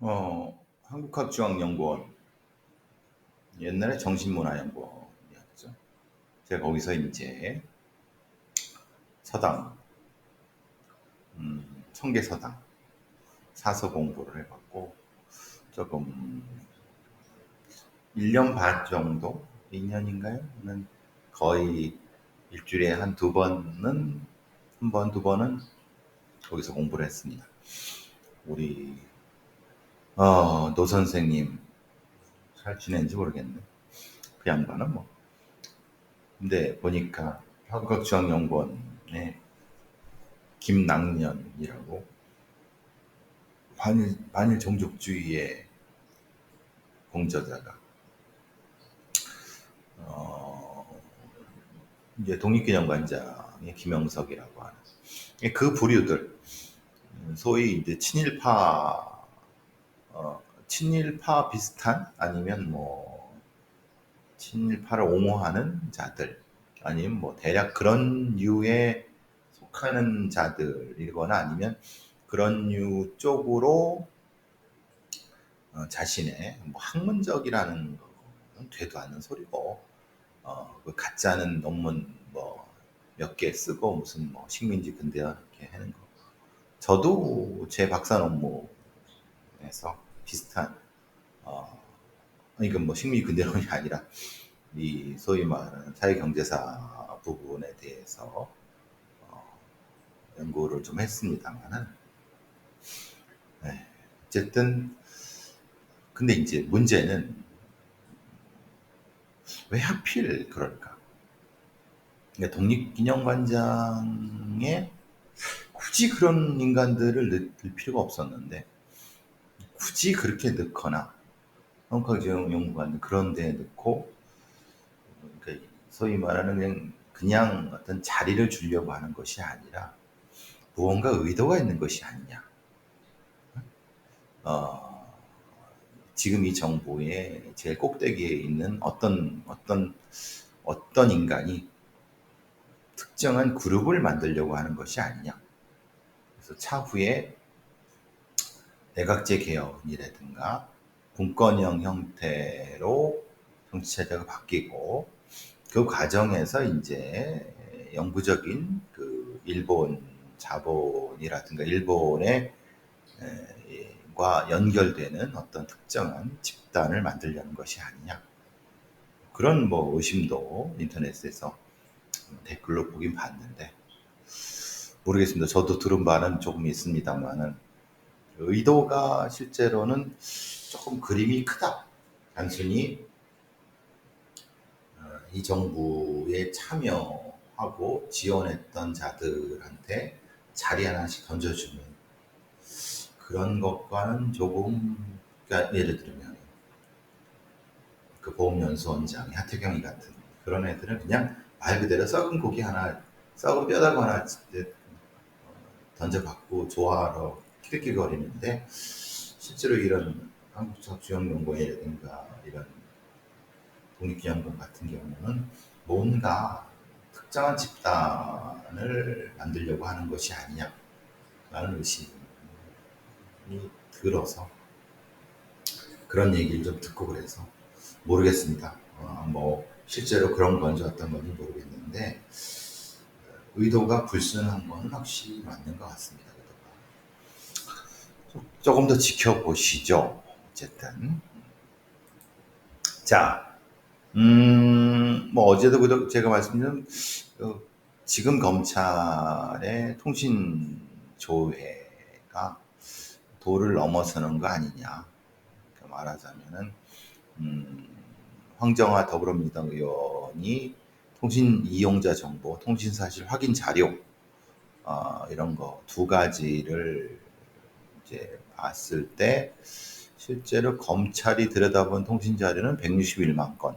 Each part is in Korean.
어, 한국학중앙연구원 옛날에 정신문화연구원이었죠. 제가 거기서 이제 서당, 음, 청계서당 사서 공부를 해봤고 조금 1년 반 정도, 2년인가요?는 거의 일주일에 한 두 번은 한 번, 두 번은 거기서 공부를 했습니다. 우리 어, 노 선생님 잘 지낸지 모르겠네. 그 양반은 뭐. 근데 보니까 한국중앙연구원에 김낙년이라고 반일, 반일 종족주의의 공저자가 어, 이제 독립기념관장의 김영석이라고 하는 그 부류들 소위 이제 친일파 어, 친일파 비슷한 아니면 뭐 친일파를 옹호하는 자들 아니면 뭐 대략 그런 류에 속하는 자들이거나 아니면 그런 류 쪽으로 어, 자신의 뭐 학문적이라는 거는 되도 않는 소리고 어, 그 가짜는 논문 뭐 몇 개 쓰고 무슨 뭐 식민지 근대화 이렇게 하는 거. 저도 제 박사 논문에서 비슷한 어, 이건 뭐 식미 근대론이 아니라 이 소위 말하는 사회경제사 부분에 대해서 어, 연구를 좀 했습니다만은 네, 어쨌든 근데 이제 문제는 왜 하필 그럴까? 그러니까 독립기념관장에 굳이 그런 인간들을 넣을 필요가 없었는데 굳이 그렇게 넣거나 한국학적 연구관 그런 데 넣고 그러니까 소위 말하는 그냥, 그냥 어떤 자리를 주려고 하는 것이 아니라 무언가 의도가 있는 것이 아니냐. 어, 지금 이 정부의 제일 꼭대기에 있는 어떤 어떤 어떤 인간이 특정한 그룹을 만들려고 하는 것이 아니냐. 그래서 차후에 내각제 개혁이라든가 분권형 형태로 정치 체제가 바뀌고 그 과정에서 이제 영구적인 그 일본 자본이라든가 일본의 과 연결되는 어떤 특정한 집단을 만들려는 것이 아니냐 그런 뭐 의심도 인터넷에서 댓글로 보긴 봤는데 모르겠습니다. 저도 들은 바는 조금 있습니다만은 의도가 실제로는 조금 그림이 크다. 단순히 어, 이 정부에 참여하고 지원했던 자들한테 자리 하나씩 던져주는 그런 것과는 조금 그러니까 예를 들면 그 보험연수원장이 하태경이 같은 그런 애들은 그냥 말 그대로 썩은 고기 하나 썩은 뼈다구 하나 던져받고 좋아하러 키득키거리는데 실제로 이런 한국적주영연구회라든가 이런 독립기념관 같은 경우는 뭔가 특정한 집단을 만들려고 하는 것이 아니냐라는 의심이 들어서 그런 얘기를 좀 듣고 그래서 모르겠습니다. 어, 뭐 실제로 그런 건지 어떤 건지 모르겠는데 의도가 불순한 건 확실히 맞는 것 같습니다. 조금 더 지켜보시죠. 어쨌든. 자, 음, 뭐 어제도 제가 말씀드린 어, 지금 검찰의 통신 조회가 도를 넘어서는 거 아니냐. 말하자면은 음, 황정화 더불어민주당 의원이 통신 이용자 정보, 통신 사실 확인 자료 어, 이런 거 두 가지를 이제 봤을 때 실제로 검찰이 들여다본 통신 자료는 161만 건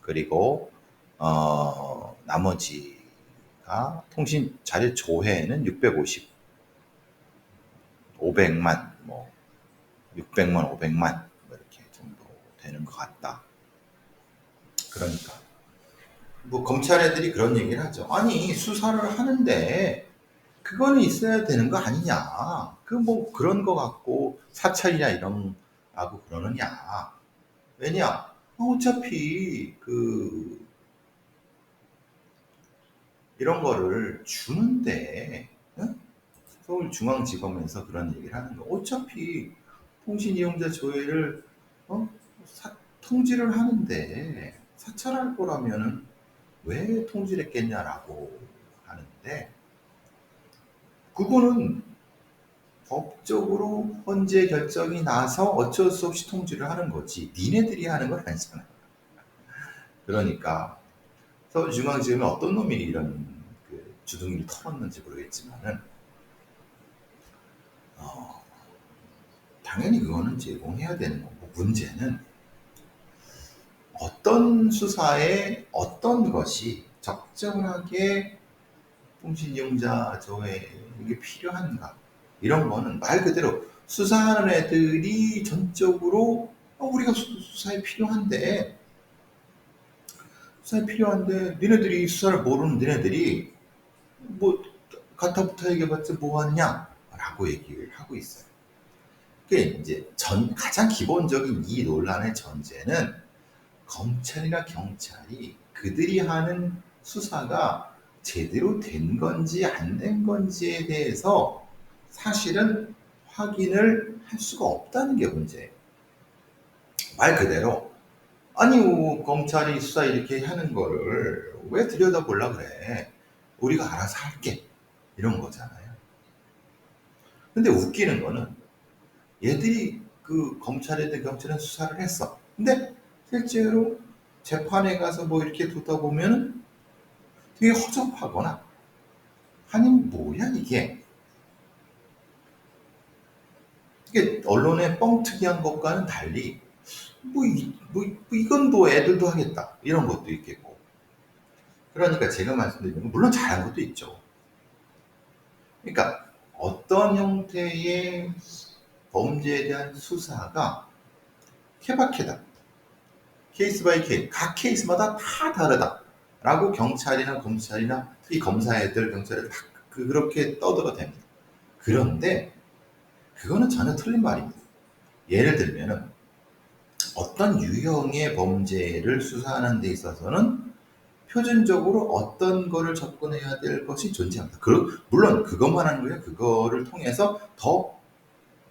그리고 어, 나머지가 통신 자료 조회는 650 500만 뭐 600만 500만 뭐 이렇게 정도 되는 것 같다. 그러니까 뭐 검찰 애들이 그런 얘기를 하죠. 아니 수사를 하는데 그거는 있어야 되는 거 아니냐. 그 뭐 그런 거 갖고 사찰이냐 이런 하고 그러느냐. 왜냐? 어차피 그 이런 거를 주는데 응? 서울중앙지검에서 그런 얘기를 하는 거. 어차피 통신 이용자 조회를 어? 사, 통지를 하는데 사찰할 거라면은 왜 통지했겠냐라고 하는데 그거는 법적으로 헌재 결정이 나서 어쩔 수 없이 통지를 하는 거지 니네들이 하는 건 아니잖아. 그러니까 서울중앙지검에 어떤 놈이 이런 그 주둥이를 털었는지 모르겠지만은 어, 당연히 그거는 제공해야 되는 거고 문제는 어떤 수사에 어떤 것이 적정하게 통신 이용자 조회 이게 필요한가 이런 거는 말 그대로 수사하는 애들이 전적으로 어, 우리가 수사에 필요한데 수사에 필요한데 니네들이 수사를 모르는 니네들이 뭐 가타부타 얘기해봤자 뭐 하느냐 라고 얘기를 하고 있어요. 그게 이제 전 가장 기본적인 이 논란의 전제는 검찰이나 경찰이 그들이 하는 수사가 제대로 된 건지 안 된 건지에 대해서 사실은 확인을 할 수가 없다는 게 문제예요. 말 그대로 아니 뭐 검찰이 수사 이렇게 하는 거를 왜 들여다보려 그래? 우리가 알아서 할게 이런 거잖아요. 근데 웃기는 거는 얘들이 그 검찰이든 경찰은 수사를 했어. 근데 실제로 재판에 가서 뭐 이렇게 두다 보면 되게 허접하거나 아니 뭐야 이게. 이게 언론의 뻥특이한 것과는 달리 뭐, 이, 뭐, 뭐 이건 뭐 애들도 하겠다 이런 것도 있겠고. 그러니까 제가 말씀드리는 건 물론 잘한 것도 있죠. 그러니까 어떤 형태의 범죄에 대한 수사가 케바케다 케이스 바이 케이스 각 케이스마다 다 다르다 라고 경찰이나 검찰이나 특히 검사애들 경찰애들 다 그렇게 떠들어 댑니다 그런데 그거는 전혀 틀린 말입니다. 예를 들면은 어떤 유형의 범죄를 수사하는 데 있어서는 표준적으로 어떤 거를 접근해야 될 것이 존재합니다. 그, 물론 그것만 하는 거예요. 그거를 통해서 더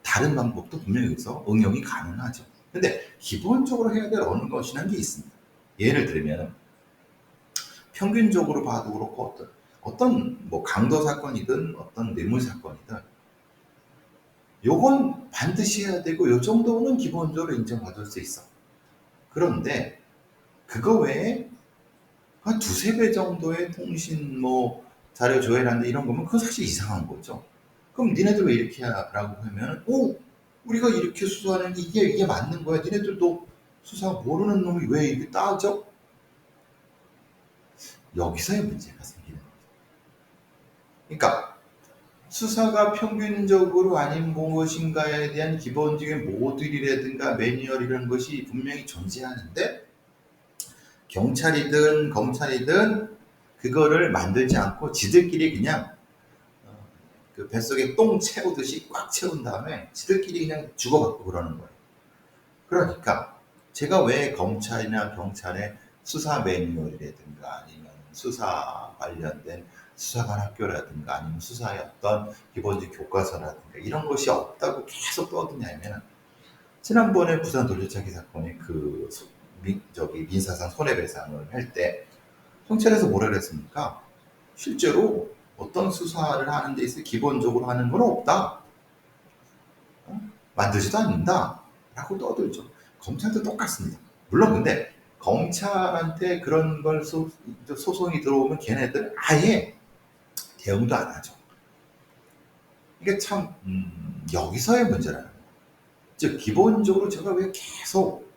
다른 방법도 분명히 있어 응용이 가능하죠. 근데 기본적으로 해야 될 어느 것이라는 게 있습니다. 예를 들면 평균적으로 봐도 그렇고 어떤 어떤 뭐 강도 사건이든 어떤 뇌물 사건이든 요건 반드시 해야 되고 요 정도는 기본적으로 인정받을 수 있어. 그런데 그거 외에 한 두세 배 정도의 통신 뭐 자료 조회란다 이런 거면 그건 사실 이상한 거죠. 그럼 니네들 왜 이렇게 하라고 하면 오 우리가 이렇게 수사하는 게 이게 이게 맞는 거야. 니네들도 수사 모르는 놈이 왜 이렇게 따져? 여기서의 문제가 생기는 거죠. 그러니까 수사가 평균적으로 아닌 무엇인가에 대한 기본적인 모듈이라든가 매뉴얼 이런 것이 분명히 존재하는데 경찰이든 검찰이든 그거를 만들지 않고 지들끼리 그냥 어, 그 뱃속에 똥 채우듯이 꽉 채운 다음에 지들끼리 그냥 주고받고 그러는 거예요. 그러니까 제가 왜 검찰이나 경찰의 수사 매뉴얼이라든가 아니면 수사 관련된 수사관 학교라든가 아니면 수사의 어떤 기본적 교과서라든가 이런 것이 없다고 계속 떠드냐면 지난번에 부산 돌려차기 사건의 그 민, 저기 민사상 손해배상을 할때 경찰에서 뭐라 그랬습니까? 실제로 어떤 수사를 하는 데 있어 기본적으로 하는 건 없다. 어? 만들지도 않는다. 라고 떠들죠. 검찰도 똑같습니다. 물론 근데 검찰한테 그런 걸 소, 소송이 들어오면 걔네들 아예 대응도 안 하죠. 이게 참 음, 여기서의 문제라는 거예요. 즉 기본적으로 제가 왜 계속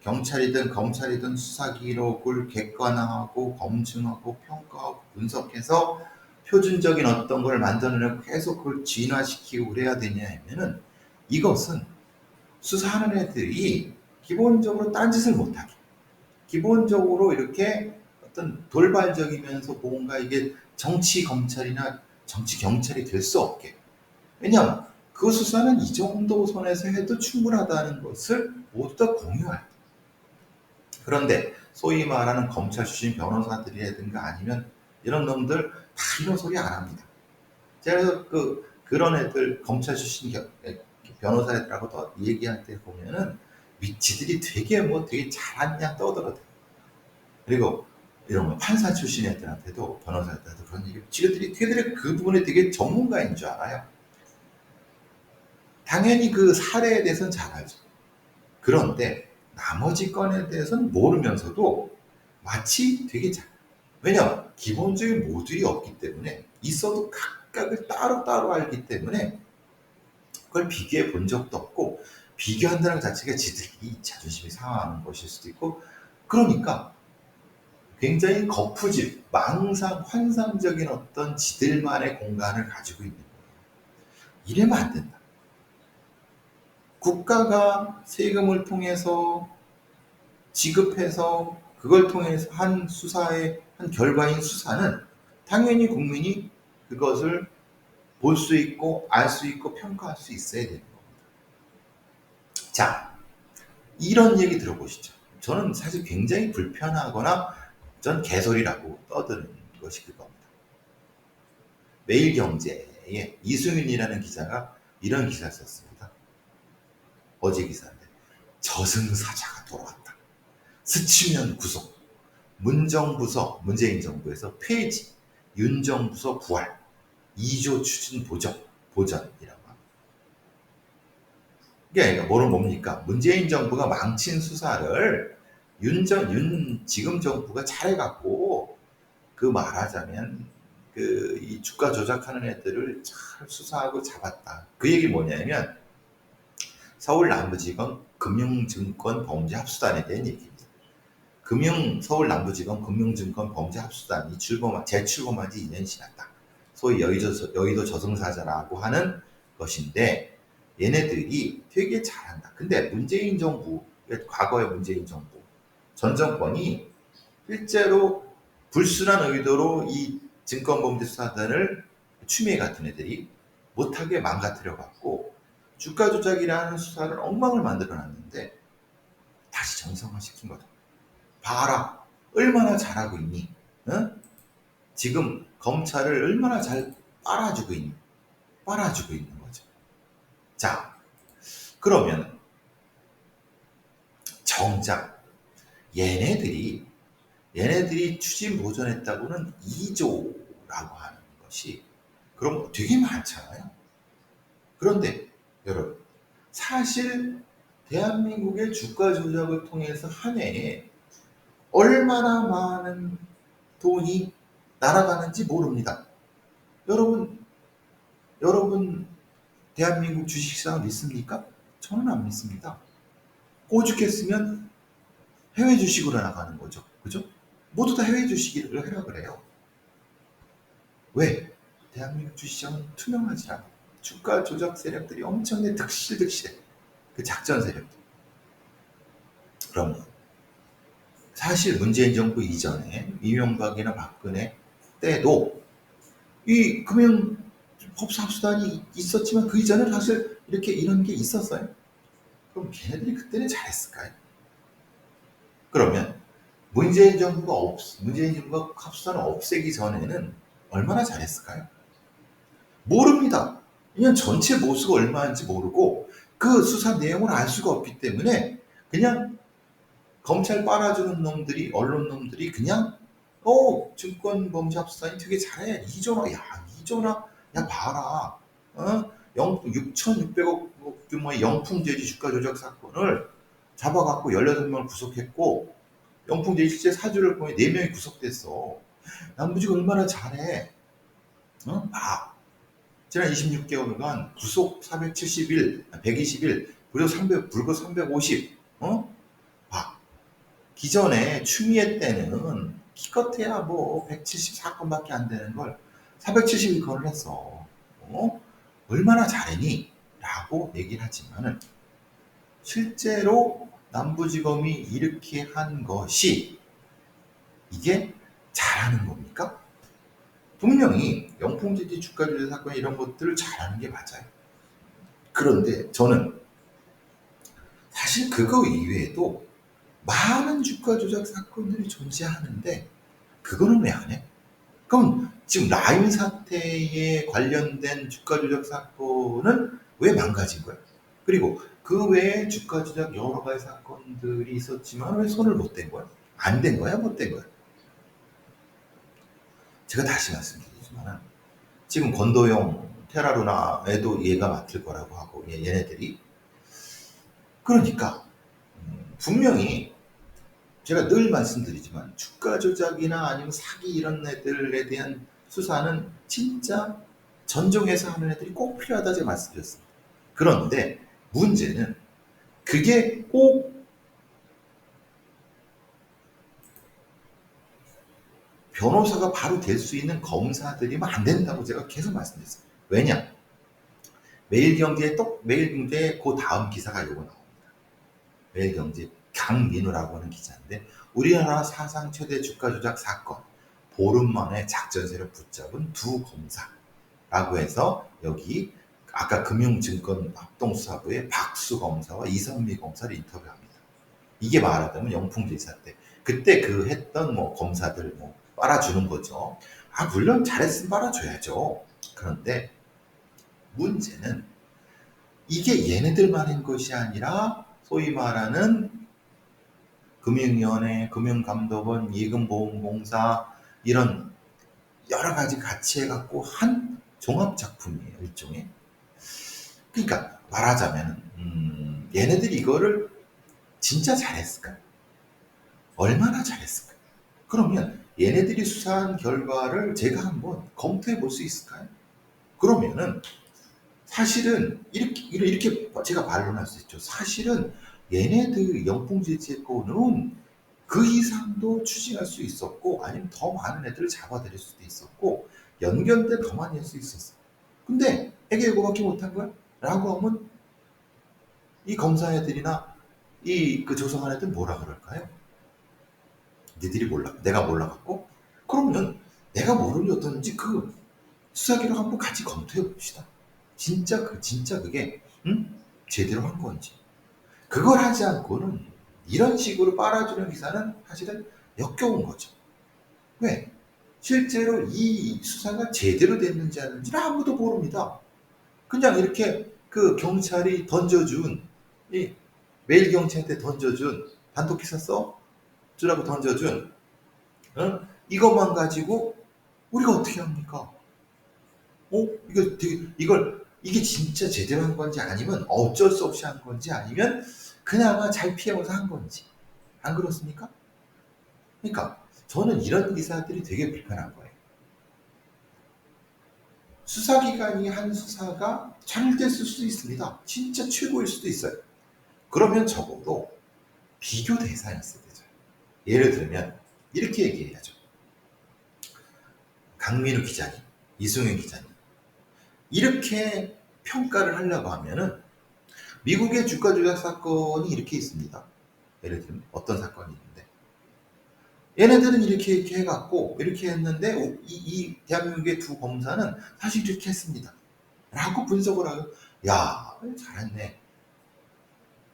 경찰이든 검찰이든 수사 기록을 객관화하고 검증하고 평가하고 분석해서 표준적인 어떤 걸 만들어내고 계속 그걸 진화시키고 그래야 되냐 하면은 이것은 수사하는 애들이 기본적으로 딴짓을 못하게 기본적으로 이렇게 어떤 돌발적이면서 뭔가 이게 정치 검찰이나 정치 경찰이 될 수 없게. 왜냐하면 그 수사는 이 정도 선에서 해도 충분하다는 것을 모두 다 공유할 때. 그런데 소위 말하는 검찰 출신 변호사들이라든가 아니면 이런 놈들 다 이런 소리 안 합니다. 제가 그 그런 애들 검찰 출신 변호사들하고 더 얘기할 때 보면은 지들이 되게 뭐 되게 잘한 양 떠들어대요. 그리고 이런 거 판사 출신 애들한테도 변호사들한테도 그런 얘기. 지들이 걔들이 그 부분에 되게 전문가인 줄 알아요. 당연히 그 사례에 대해서는 잘 알죠. 그런데 나머지 건에 대해서는 모르면서도 마치 되게 잘. 왜냐 기본적인 모듈이 없기 때문에 있어도 각각을 따로따로 알기 때문에 그걸 비교해 본 적도 없고 비교한다는 것 자체가 지들이 자존심이 상하는 것일 수도 있고 그러니까 굉장히 거푸집, 망상, 환상적인 어떤 지들만의 공간을 가지고 있는 거예요. 이래면 안 된다. 국가가 세금을 통해서 지급해서 그걸 통해서 한 수사의 한 결과인 수사는 당연히 국민이 그것을 볼 수 있고 알 수 있고 평가할 수 있어야 겁니다. 자, 이런 얘기 들어보시죠. 저는 사실 굉장히 불편하거나 전 개소리라고 떠드는 것이 그겁니다. 매일경제에 이수민이라는 기자가 이런 기사를 썼습니다. 어제 기사인데 저승사자가 돌아왔다. 스치면 구속. 문정부서 문재인 정부에서 폐지. 윤정부서 부활. 2조 추진 보전. 보전이라고 합니다. 이게 뭐는 뭡니까? 문재인 정부가 망친 수사를 윤정 윤 지금 정부가 잘해갖고 그 말하자면 그 이 주가 조작하는 애들을 잘 수사하고 잡았다. 그 얘기 뭐냐면 서울 남부지검 금융증권 범죄 합수단에 대한 얘기입니다. 금융 서울 남부지검 금융증권 범죄 합수단이 출범 재출범한 지 2년 지났다. 소위 여의도, 여의도 저승사자라고 하는 것인데 얘네들이 되게 잘한다. 근데 문재인 정부 과거의 문재인 정부 전 정권이 실제로 불순한 의도로 이 증권범죄 수사단을 추미애 같은 애들이 못하게 망가뜨려 갖고 주가 조작이라는 수사를 엉망을 만들어 놨는데 다시 정상화 시킨 거다. 봐라. 얼마나 잘하고 있니? 응? 지금 검찰을 얼마나 잘 빨아주고 있니? 빨아주고 거죠. 자, 그러면 정작 얘네들이 얘네들이 추진 보전했다고는 2조라고 하는 것이 그럼 되게 많잖아요. 그런데 여러분 사실 대한민국의 주가 조작을 통해서 한 해에 얼마나 많은 돈이 날아가는지 모릅니다. 여러분, 여러분, 대한민국 주식시장 믿습니까? 저는 안 믿습니다. 오죽했으면 해외 주식으로 나가는 거죠. 그죠? 모두 다 해외 주식을 해라 그래요. 왜? 대한민국 주식시장은 투명하지 않아. 주가 조작 세력들이 엄청나게 득실득실해. 그 작전 세력들. 그럼 사실 문재인 정부 이전에 이명박이나 박근혜 때도 이 금융 법사수단이 있었지만 그 이전에 사실 이렇게 이런 게 있었어요. 그럼 걔네들이 그때는 잘했을까요? 그러면 문재인 정부가 없, 문재인 정부가 합수단을 없애기 전에는 얼마나 잘했을까요? 모릅니다. 그냥 전체 모수가 얼마인지 모르고 그 수사 내용을 알 수가 없기 때문에 그냥 검찰 빨아주는 놈들이 언론 놈들이 그냥 어 증권 범죄 합수단이 되게 잘해 이조나 야 이조나 야 봐라 어 6,600억 규모의 영풍제지 주가 조작 사건을 잡아갖고 18명을 구속했고 영풍제 실제 사주를 보니 4명이 구속됐어. 남부지가 얼마나 잘해. 어? 아, 지난 26개월간 구속 471, 121, 무려 300, 불과 350. 어? 아, 기존에 추미애 때는 기껏해야 뭐 174건밖에 안 되는 걸 471건을 했어. 어? 얼마나 잘했니? 라고 얘기를 하지만은 실제로 남부지검이 이렇게 한 것이 이게 잘하는 겁니까? 분명히 영풍지지 주가 조작 사건 이런 것들을 잘하는 게 맞아요. 그런데 저는 사실 그거 이외에도 많은 주가 조작 사건들이 존재하는데 그거는 왜 안 해? 그럼 지금 라임 사태에 관련된 주가 조작 사건은 왜 망가진 거야? 그리고 그 외에 주가 조작 여러 가지 사건들이 있었지만 왜 손을 못 댄 거야? 안 된 거야? 못 된 거야? 제가 다시 말씀드리지만 지금 권도용 테라루나에도 얘가 맡을 거라고 하고 얘네들이 그러니까 음, 분명히 제가 늘 말씀드리지만 주가 조작이나 아니면 사기 이런 애들에 대한 수사는 진짜 전종해서 하는 애들이 꼭 필요하다 제가 말씀드렸습니다. 그런데 문제는 그게 꼭 변호사가 바로 될 수 있는 검사들이면 안 된다고 제가 계속 말씀드렸어요. 왜냐? 매일경제에 또 매일경제에 그 다음 기사가 이거 나옵니다. 매일경제 강민우라고 하는 기자인데 우리나라 사상 최대 주가 조작 사건 보름 만에 작전세를 붙잡은 두 검사라고 해서 여기 아까 금융증권 합동수사부의 박수 검사와 이선미 검사를 인터뷰합니다. 이게 말하자면 영풍제사 때 그때 그 했던 뭐 검사들 뭐 빨아주는 거죠. 아 물론 잘했으면 빨아줘야죠. 그런데 문제는 이게 얘네들만 한 것이 아니라 소위 말하는 금융위원회, 금융감독원, 예금보험공사 이런 여러 가지 같이 해갖고 한 종합작품이에요 일종의. 그러니까 말하자면 음, 얘네들이 이거를 진짜 잘했을까? 얼마나 잘했을까? 그러면 얘네들이 수사한 결과를 제가 한번 검토해 볼 수 있을까요? 그러면은 사실은 이렇게 이렇게 제가 반론할 수 있죠. 사실은 얘네들 영풍지채권은 그 이상도 추진할 수 있었고 아니면 더 많은 애들을 잡아들일 수도 있었고 연결돼 더 많이 할 수 있었어. 근데 애게 이거밖에 못한 거야? 라고 하면 이 검사 애들이나 이 그 조성한 애들 뭐라 그럴까요? 니들이 몰라, 내가 몰라갖고 그러면 내가 뭐를 줬던지 그 수사 기록 한번 같이 검토해 봅시다. 진짜 그 진짜 그게 응? 제대로 한 건지. 그걸 하지 않고는 이런 식으로 빨아주는 기사는 사실은 역겨운 거죠. 왜? 실제로 이 수사가 제대로 됐는지 아닌지를 아무도 모릅니다. 그냥 이렇게 그 경찰이 던져준 이 매일 경찰한테 던져준 단독 기사 써 주라고 던져준 어? 이것만 가지고 우리가 어떻게 합니까? 어? 이거 되게 이걸 이게 진짜 제대로 한 건지 아니면 어쩔 수 없이 한 건지 아니면 그나마 잘 피해서 한 건지 안 그렇습니까? 그러니까 저는 이런 기사들이 되게 불편한 거예요. 수사기관이 한 수사가 잘됐을 수도 있습니다. 진짜 최고일 수도 있어요. 그러면 적어도 비교 대상이 있어야 되죠. 예를 들면 이렇게 얘기해야죠. 강민우 기자님, 이승윤 기자님 이렇게 평가를 하려고 하면은 미국의 주가 조작 사건이 이렇게 있습니다. 예를 들면 어떤 사건이 있는데 얘네들은 이렇게 이렇게 해갖고 이렇게 했는데 이, 이 대한민국의 두 검사는 사실 이렇게 했습니다. 라고 분석을 하고 야 잘했네.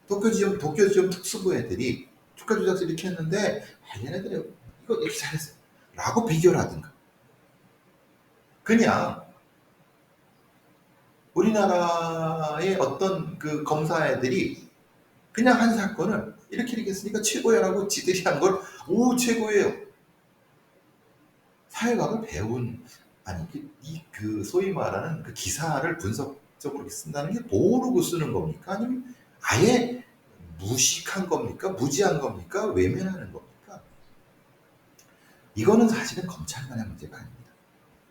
도쿄지점 도쿄지점 특수부 애들이 주가 조작을 이렇게 했는데 아, 얘네들이 이거 이렇게 잘했어. 라고 비교를 하든가. 그냥 우리나라의 어떤 그 검사애들이 그냥 한 사건을 이렇게 이렇게 했으니까 최고야라고 지들이 한 걸 오 최고예요. 사회학을 배운 아니 이그 소위 말하는 그 기사를 분석적으로 쓴다는 게 모르고 쓰는 겁니까? 아니면 아예 무식한 겁니까? 무지한 겁니까? 외면하는 겁니까? 이거는 사실은 검찰만의 문제가 아닙니다.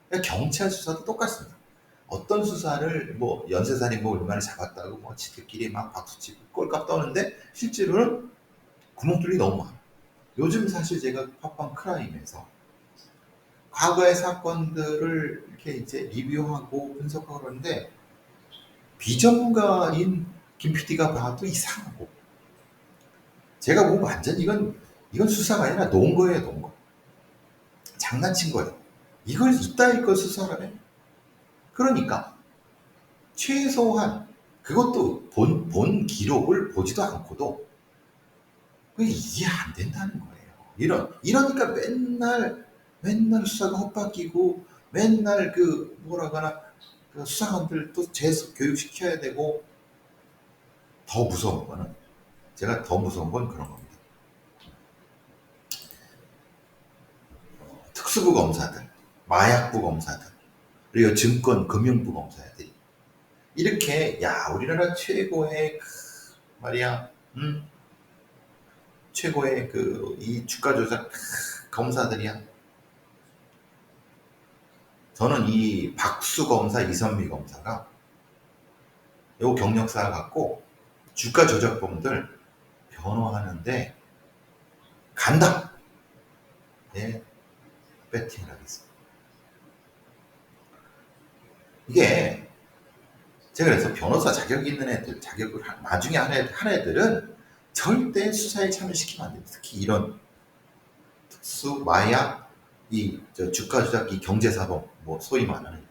그러니까 경찰 수사도 똑같습니다. 어떤 수사를 뭐 연쇄살인 뭐 얼마나 잡았다고 뭐 지들끼리 막 박수치고 꼴값 떠는데 실제로는 구멍뚫이 너무 많아. 요즘 사실 제가 팟빵 크라임에서 과거의 사건들을 이렇게 이제 리뷰하고 분석하고 그러는데 비전문가인 김 PD가 봐도 이상하고 제가 보면 완전 이건 이건 수사가 아니라 논 거예요, 논 거. 장난친 거예요. 이걸 이따위 걸 수사를 해. 그러니까 최소한 그것도 본, 본 기록을 보지도 않고도 이해 안 된다는 거예요. 이런 이러니까 맨날 맨날 수사가 헛바뀌고 맨날 그 뭐라 하나 그 수사관들 또 재수 교육시켜야 되고 더 무서운 거는 제가 더 무서운 건 그런 겁니다. 특수부 검사들, 마약부 검사들, 그리고 증권 금융부 검사들이 이렇게 야 우리나라 최고의 그 말이야, 음, 최고의 그 이 주가 조작 검사들이야. 저는 이 박수 검사, 이선미 검사가 요 경력사 갖고 주가 조작범들 변호하는데 간다. 네, 배팅을 하겠습니다. 이게 제가 그래서 변호사 자격 있는 애들, 자격을 나중에 한, 애들, 한 애들은 절대 수사에 참여시키면 안 됩니다. 특히 이런 특수 마약 이저 주가 조작 이 경제 사범 뭐 소위 말하는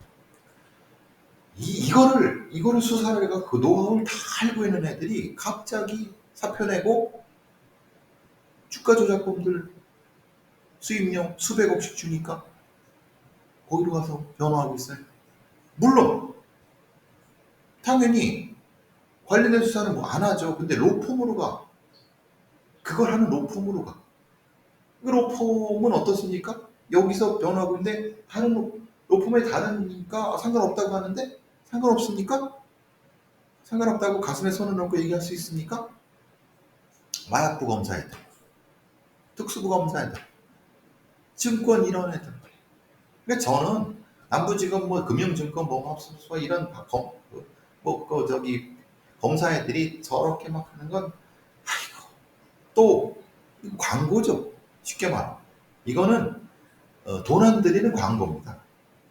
이 이거를 이거를 수사를 해가 그 노하우를 다 알고 있는 애들이 갑자기 사표 내고 주가 조작범들 수입료 수백억씩 주니까 거기로 가서 변호하고 있어요. 물론 당연히 관련된 수사는 뭐 안 하죠. 근데 로펌으로 가. 그걸 하는 로펌으로 가. 그 로펌은 어떻습니까? 여기서 변호하고 있는데 로, 로펌에 다르니까 상관없다고 하는데 상관없습니까? 상관없다고 가슴에 손을 얹고 얘기할 수 있습니까? 마약부 검사 애들, 특수부 검사 애들, 증권 이런 애들. 그러니까 저는 남부지검 뭐 금융증권 뭐없어서 이런 검, 뭐그 저기 검사 애들이 저렇게 막 하는 건 아이고 또 광고죠. 쉽게 말하면 이거는 어, 돈안 들이는 광고입니다.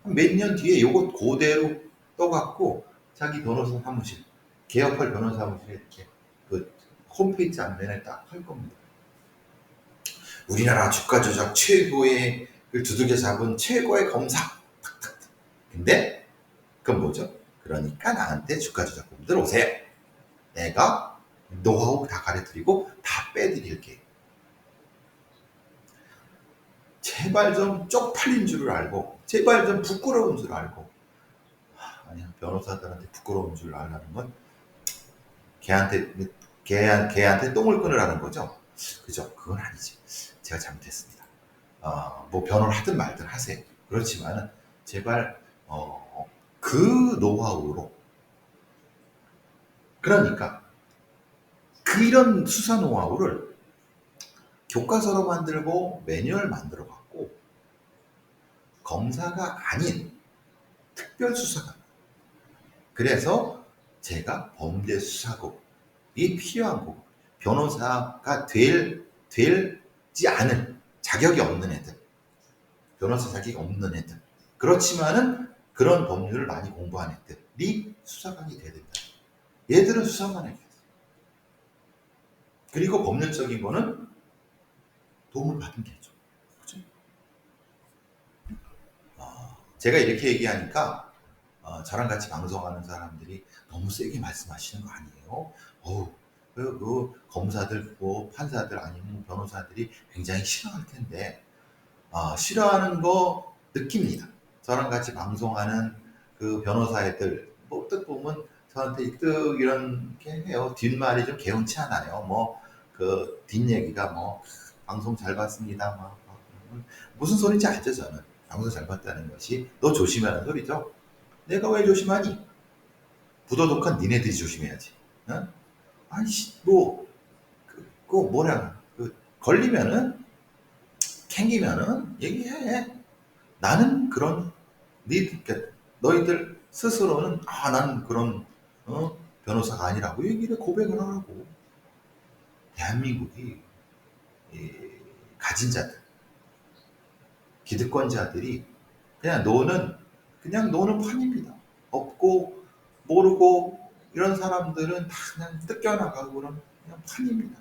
몇 년 뒤에 요거 그대로 떠갖고 자기 변호사 사무실, 개업할 변호사 사무실에 이렇게 그 홈페이지 안면에 딱 할 겁니다. 우리나라 주가 조작 최고의 그 두들겨 잡은 최고의 검사. 근데 그건 뭐죠? 그러니까 나한테 주가 조작범들 오세요. 내가 노하우 다 가르쳐드리고 다 빼드릴게. 제발 좀 쪽팔린 줄을 알고, 제발 좀 부끄러운 줄 알고. 아니 변호사들한테 부끄러운 줄 알라는 건 걔한테 걔한, 걔한테 똥을 끊으라는 거죠. 그죠? 그건 아니지. 제가 잘못했습니다. 어, 뭐 변호를 하든 말든 하세요. 그렇지만은 제발 어, 그 노하우로. 그러니까 그 이런 수사 노하우를 교과서로 만들고 매뉴얼 만들어 갖고 검사가 아닌 특별 수사관. 그래서 제가 범죄 수사국이 필요한 거고 변호사가 될, 될지 않은 자격이 없는 애들 변호사 자격이 없는 애들. 그렇지만은 그런 법률을 많이 공부한 애들이 수사관이 돼야 된다. 얘들은 수사관이 돼요. 그리고 법률적인 거는 도움을 받은 게죠. 그죠? 어, 제가 이렇게 얘기하니까 어, 저랑 같이 방송하는 사람들이 너무 세게 말씀하시는 거 아니에요? 어우, 그, 그 검사들, 뭐 판사들 아니면 변호사들이 굉장히 싫어할 텐데 어, 싫어하는 거 느낍니다. 저랑 같이 방송하는 그 변호사애들 뭐 어떻게 보면 저한테 이득 이렇게 해요. 뒷말이 좀 개운치 않아요. 뭐 그 뒷얘기가 뭐 방송 잘 봤습니다. 뭐, 뭐 무슨 소리인지 알죠 저는. 방송 잘 봤다는 것이 너 조심하는 소리죠. 내가 왜 조심하니? 부도덕한 니네들이 조심해야지. 어? 아이씨 뭐 그, 그 뭐냐 그 걸리면은 캥기면은 얘기해. 나는 그런 니 그러니까 너희들 스스로는 아 나는 그런 어? 변호사가 아니라고 얘기를 고백을 하라고. 대한민국이 가진 자들, 기득권자들이 그냥 노는 그냥 노는 판입니다. 없고 모르고 이런 사람들은 다 그냥 뜯겨나가고 그런 그냥 판입니다.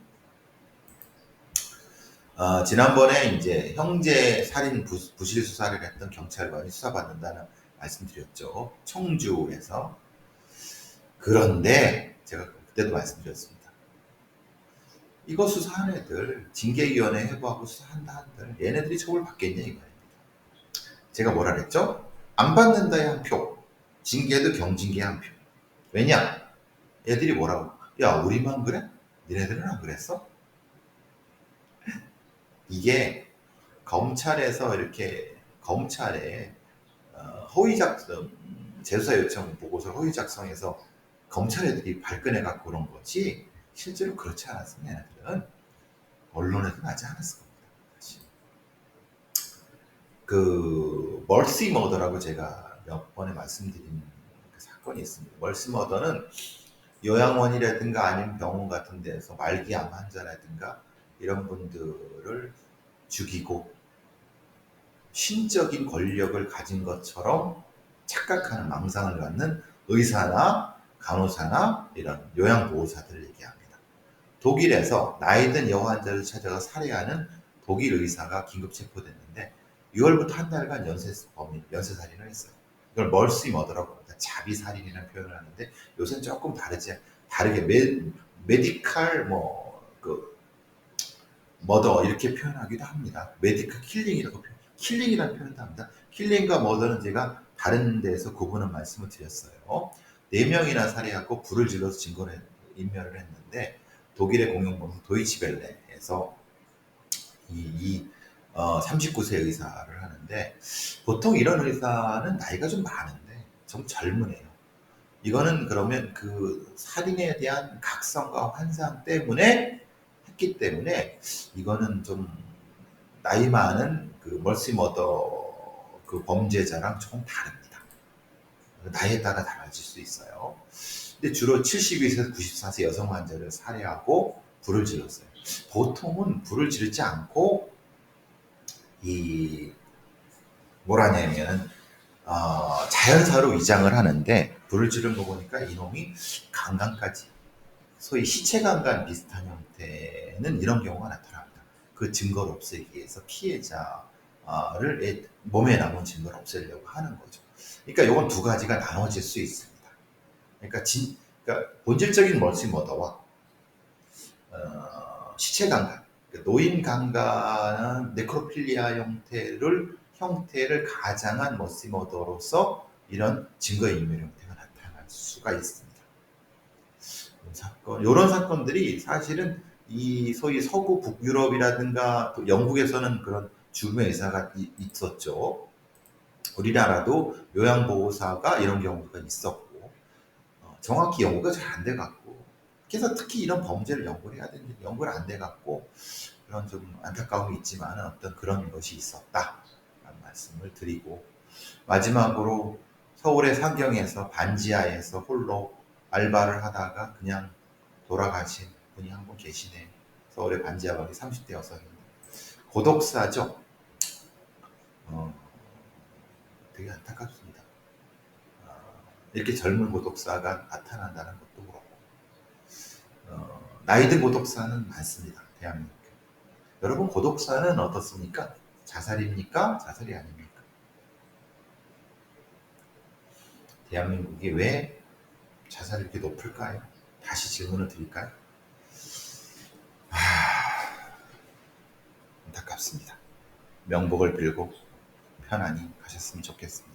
어, 지난번에 이제 형제 살인 부, 부실 수사를 했던 경찰관이 수사받는다는 말씀드렸죠. 청주에서. 그런데 제가 그때도 말씀드렸습니다. 이거 수사한 애들, 징계위원회 해부하고 수사한다 한들 얘네들이 처벌 받겠냐 이거 아닙니다. 제가 뭐라 그랬죠? 안 받는다에 한 표, 징계도 경징계에 한 표. 왜냐? 애들이 뭐라고? 야 우리만 그래? 니네들은 안 그랬어? 이게 검찰에서 이렇게 검찰에 어, 허위 작성 재수사 요청 보고서 허위 작성해서 검찰 애들이 발끈해 갖고 그런 거지 실제로 그렇지 않았습니다. 얘네들은 언론에도 나지 않았을 겁니다. 사실. 그 멀시 머더라고 제가 몇 번에 말씀드린 그 사건이 있습니다. 멀시 머더는 요양원이라든가 아니면 병원 같은 데서 말기암 환자라든가 이런 분들을 죽이고 신적인 권력을 가진 것처럼 착각하는 망상을 갖는 의사나 간호사나 이런 요양보호사들을 얘기합니다. 독일에서 나이든 여호 환자를 찾아가 살해하는 독일 의사가 긴급 체포됐는데 6월부터 한 달간 연쇄 범인, 연쇄 살인을 했어요. 이걸 멀시 머더라고 합니다. 자비 살인이라는 표현을 하는데 요새는 조금 다르지, 다르게 메, 메디칼 뭐그 머더 이렇게 표현하기도 합니다. 메디컬 킬링이라고 표현, 킬링이라는 표현도 합니다. 킬링과 머더는 제가 다른 데에서 구분은 말씀을 드렸어요. 네 명이나 살해하고 불을 질러서 증거를 인멸을 했는데 독일의 공영방송 도이치벨레에서 이, 이 어, 39세 의사를 하는데 보통 이런 의사는 나이가 좀 많은데 좀 젊으네요. 이거는 그러면 그 살인에 대한 각성과 환상 때문에 했기 때문에 이거는 좀 나이 많은 그 멀시 머더 그 범죄자랑 조금 다릅니다. 나이에 따라 달라질 수 있어요. 근데 주로 72세에서 94세 여성 환자를 살해하고 불을 질렀어요. 보통은 불을 지르지 않고 이 뭐라냐면 어, 자연사로 위장을 하는데 불을 지른 거 보니까 이놈이 강간까지 소위 시체 강간 비슷한 형태는 이런 경우가 나타납니다. 그 증거를 없애기 위해서 피해자를 몸에 남은 증거를 없애려고 하는 거죠. 그러니까 이건 두 가지가 나눠질 수 있습니다. 그러니까 진, 그러니까 본질적인 멀시 머더와 어, 시체 강간, 그러니까 노인 강간은 네크로필리아 형태를 형태를 가장한 멀시 머더로서 이런 증거 인멸 형태가 나타날 수가 있습니다. 사건, 이런 사건들이 사실은 이 소위 서구 북유럽이라든가 또 영국에서는 그런 죽음의 의사가 있었죠. 우리나라도 요양보호사가 이런 경우가 있었고 어, 정확히 연구가 잘 안 돼갖고 그래서 특히 이런 범죄를 연구를 해야 되는데 연구를 안 돼갖고 그런 좀 안타까움이 있지만 어떤 그런 것이 있었다 라는 말씀을 드리고 마지막으로 서울의 상경에서 반지하에서 홀로 알바를 하다가 그냥 돌아가신 분이 한 분 계시네. 서울의 반지하방이 30대 여성입니다. 고독사죠. 어, 되게 안타깝습니다. 어, 이렇게 젊은 고독사가 나타난다는 것도 그렇고 어, 나이든 고독사는 많습니다. 대한민국. 여러분 고독사는 어떻습니까? 자살입니까? 자살이 아닙니까? 대한민국이 왜 자살이 이렇게 높을까요? 다시 질문을 드릴까요? 하... 안타깝습니다. 명복을 빌고 편안히 가셨으면 좋겠습니다.